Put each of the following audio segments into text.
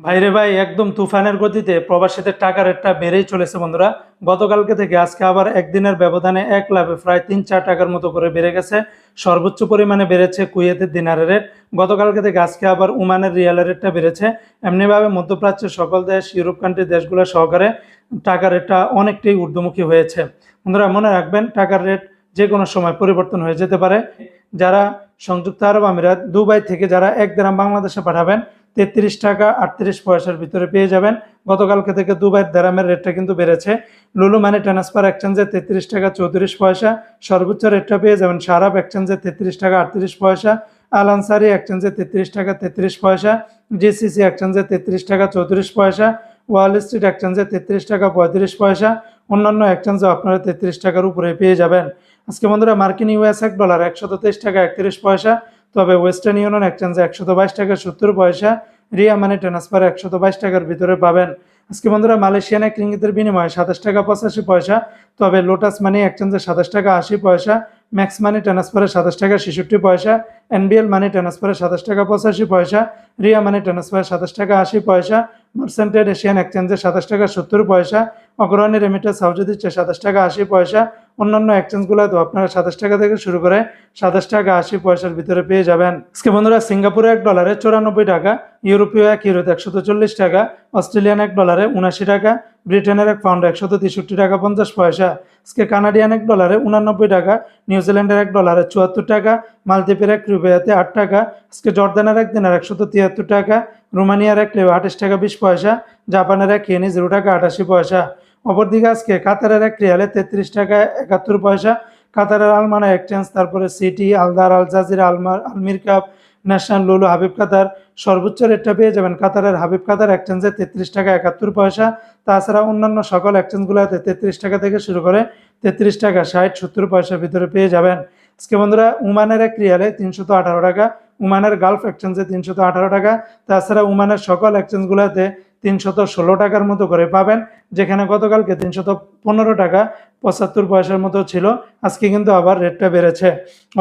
ভাইরে ভাই, একদম তুফানের গতিতে প্রবাসীদের টাকা রেটটা বেড়েই চলেছে বন্ধুরা। গতকালকে থেকে আজকে আবার একদিনের ব্যবধানে এক লাভে প্রায় তিন, চার টাকার মতো করে বেড়ে গেছে। সর্বোচ্চ পরিমাণে বেড়েছে কুয়েতের দিনারের রেট। গতকালকে থেকে আজকে আবার উমানের রিয়ালের রেটটা বেড়েছে। এমনিভাবে মধ্যপ্রাচ্যের সকল দেশ, ইউরোপ কান্ট্রি দেশগুলো সহকারে টাকার রেটটা অনেকটাই ঊর্ধ্বমুখী হয়েছে। বন্ধুরা, মনে রাখবেন, টাকার রেট যে কোনো সময় পরিবর্তন হয়ে যেতে পারে। যারা সংযুক্ত আরব আমিরাত, দুবাই থেকে যারা এক গ্রাম বাংলাদেশে পাঠাবেন তেত্রিশ টাকা আটত্রিশ পয়সার ভিতরে পেয়ে যাবেন। গতকালকে থেকে দুবাইয়ের দেরামের রেটটা কিন্তু বেড়েছে। লুলু মানি ট্রান্সফার এক্সচেঞ্জে তেত্রিশ টাকা চৌত্রিশ পয়সা। সর্বোচ্চ রেটটা পেয়ে যাবেন সারাপ এক্সচেঞ্জে তেত্রিশ টাকা আটত্রিশ পয়সা। আল আনসারি এক্সচেঞ্জে তেত্রিশ টাকা তেত্রিশ পয়সা। জিসিসি এক্সচেঞ্জে তেত্রিশ টাকা চৌত্রিশ পয়সা। ওয়াল স্ট্রিট এক্সচেঞ্জে তেত্রিশ টাকা পঁয়ত্রিশ পয়সা। অন্যান্য এক্সচেঞ্জে আপনারা তেত্রিশ টাকার উপরে পেয়ে যাবেন। আজকে বন্ধুরা মার্কিন ইউএস এক ডলার একশত টাকা একত্রিশ পয়সা। তবে ওয়েস্টার্ন ইউনিয়ন এক্সচেঞ্জে একশত বাইশ টাকা সত্তর পয়সা। রিয়া মানি ট্রান্সফার একশত বাইশ টাকার ভিতরে পাবেন। আজকে বন্ধুরা মালয়েশিয়ান এক রিঙ্গিতের বিনিময়ে সাতাশ টাকা পঁচাশি পয়সা, তবে লোটাস মানি এক্সচেঞ্জে সাতাশ টাকা আশি পয়সা ম্যাক্স মানি ট্রান্সফারে সাতাশ টাকা ছেষট্টি পয়সা এনবিএল মানি ট্রান্সফারে সাতাশ টাকা পঁচাশি পয়সা রিয়া মানি ট্রান্সফারে সাতাশ টাকা আশি পয়সা মার্সেন্টেড এশিয়ান এক্সচেঞ্জে সাতাশ টাকা সত্তর পয়সা অগ্রণী রেমিটার সাউজি দিচ্ছে সাতাশ টাকা আশি পয়সা, অন্যান্য এক্সচেঞ্জগুলোতে আপনারা সাতাশ টাকা থেকে শুরু করে সাতাশ টাকা আশি পয়সার ভিতরে পেয়ে যাবেন। আজকে বন্ধুরা, সিঙ্গাপুরে এক ডলারে চৌরানব্বই টাকা, ইউরোপীয় এক ইউরোতে চল্লিশ টাকা, অস্ট্রেলিয়ান এক ডলারে উনাশি টাকা ব্রিটেনের এক পাউন্ড একশত তেষট্টি টাকা পঞ্চাশ পয়সা। আজকে কানাডিয়ান এক ডলারে উনানব্বই টাকা নিউজিল্যান্ডের এক ডলারে চুয়াত্তর টাকা, মালদ্বীপের এক রুপিয়াতে আট টাকা, আজকে জর্দানের এক দিনের একশত তিয়াত্তর টাকা, রোমানিয়ার এক লেও আঠাশ টাকা বিশ পয়সা, জাপানের এক কেনি জিরো টাকা আটাশি পয়সা। অপরদিকে আজকে কাতারের এক রিয়ালে তেত্রিশ টাকা একাত্তর পয়সা, কাতারের আলমানা এক্সচেঞ্জ তারপরে সিটি, আলদার, আল জাজিরা, আলমার, আলমির cup National Lulu Habib Qatar সর্বোচ্চ রেটটা পেয়ে যাবেন কাতারের হাবিব কাতার এক্সচেঞ্জে তেত্রিশ টাকা একাত্তর পয়সা। তাছাড়া অন্যান্য সকল এক্সচেঞ্জগুলোতে তেত্রিশ টাকা থেকে শুরু করে তেত্রিশ টাকা ষাট সত্তর পয়সার ভিতরে পেয়ে যাবেন। আজকে বন্ধুরা, উমানের এক রিয়ালে তিনশত আঠারো টাকা, উমানের গালফ এক্সচেঞ্জে তিনশত আঠারো টাকা, তাছাড়া উমানের সকল এক্সচেঞ্জগুলোতে তিনশত ষোলো টাকার মতো করে পাবেন, যেখানে গতকালকে তিনশত পনেরো টাকা, পঁচাত্তর পয়সার মতো ছিল। আজকে কিন্তু আবার রেটটা বেড়েছে।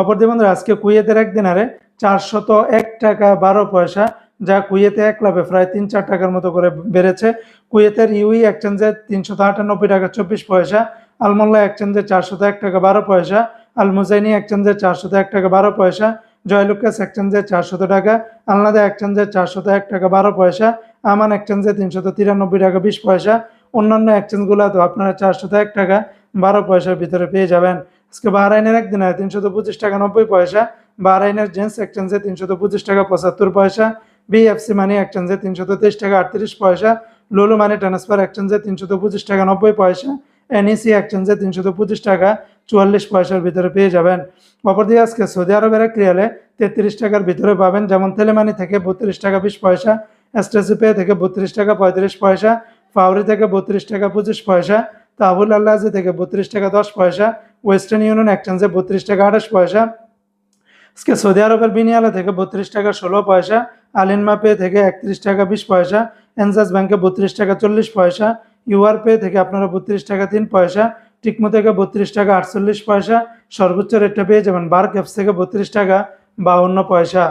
অপরদি বন্ধুরা, আজকে কুয়েতের এক দিনারে চারশত এক টাকা বারো পয়সা, যা কুয়েতে এক লাভে প্রায় তিন চার টাকার মতো করে বেড়েছে। কুয়েতের ইউই এক্সচেঞ্জে তিনশত আটানব্বই টাকা চব্বিশ পয়সা আলমোল্লা এক্সচেঞ্জে চারশত এক টাকা বারো পয়সা আল মুজাইনি এক্সচেঞ্জে চারশত এক টাকা বারো পয়সা, জয়লুকাস এক্সচেঞ্জে চারশত টাকা, আলনাদা এক্সচেঞ্জে চারশত এক টাকা বারো পয়সা, আমান এক্সচেঞ্জে তিনশত তিরানব্বই টাকা বিশ পয়সা। অন্যান্য এক্সচেঞ্জগুলো তো আপনারা চারশত এক টাকা বারো পয়সার ভিতরে পেয়ে যাবেন। আজকে বাহরাইনের একদিনে তিনশত পঁচিশ টাকা নব্বই পয়সা, বাহরাইনের জেন্টস এক্সচেঞ্জে তিনশত পঁচিশ টাকা পঁচাত্তর পয়সা, বিএফসি মানি এক্সচেঞ্জে তিনশত তেইশ টাকা আটত্রিশ পয়সা, লোলো মানি ট্রান্সফার এক্সচেঞ্জে তিনশত পঁচিশ টাকা নব্বই পয়সা, এনইসি এক্সচেঞ্জে তিনশত পঁচিশ টাকা চুয়াল্লিশ পয়সার ভিতরে পেয়ে যাবেন। অপরদিকে আজকে সৌদি আরবের এক রিয়ালে তেত্রিশ টাকার ভিতরে পাবেন, যেমন তেলেমানি থেকে বত্রিশ টাকা বিশ পয়সা এসটেসি পে থেকে বত্রিশ টাকা পঁয়ত্রিশ পয়সা, ফাউরি থেকে বত্রিশ টাকা পঁচিশ পয়সা তাবুল আল্লাহাজি থেকে বত্রিশ টাকা দশ পয়সা ওয়েস্টার্ন ইউনিয়ন এক্সচেঞ্জে বত্রিশ টাকা আঠাশ পয়সা। আজকে সৌদি আরবের বিনিয়ালা থেকে বত্রিশ টাকা ষোলো পয়সা আলিনমা পে থেকে একত্রিশ টাকা বিশ পয়সা, এনজাস ব্যাংকে বত্রিশ টাকা চল্লিশ পয়সা, ইউআর পে থেকে আপনারা বত্রিশ টাকা তিন পয়সা, টিকমো থেকে বত্রিশ টাকা আটচল্লিশ পয়সা, সর্বোচ্চ রেটটা পেয়ে যাবেন বার ক্যাপস থেকে বত্রিশ টাকা বাউন্ন পয়সা।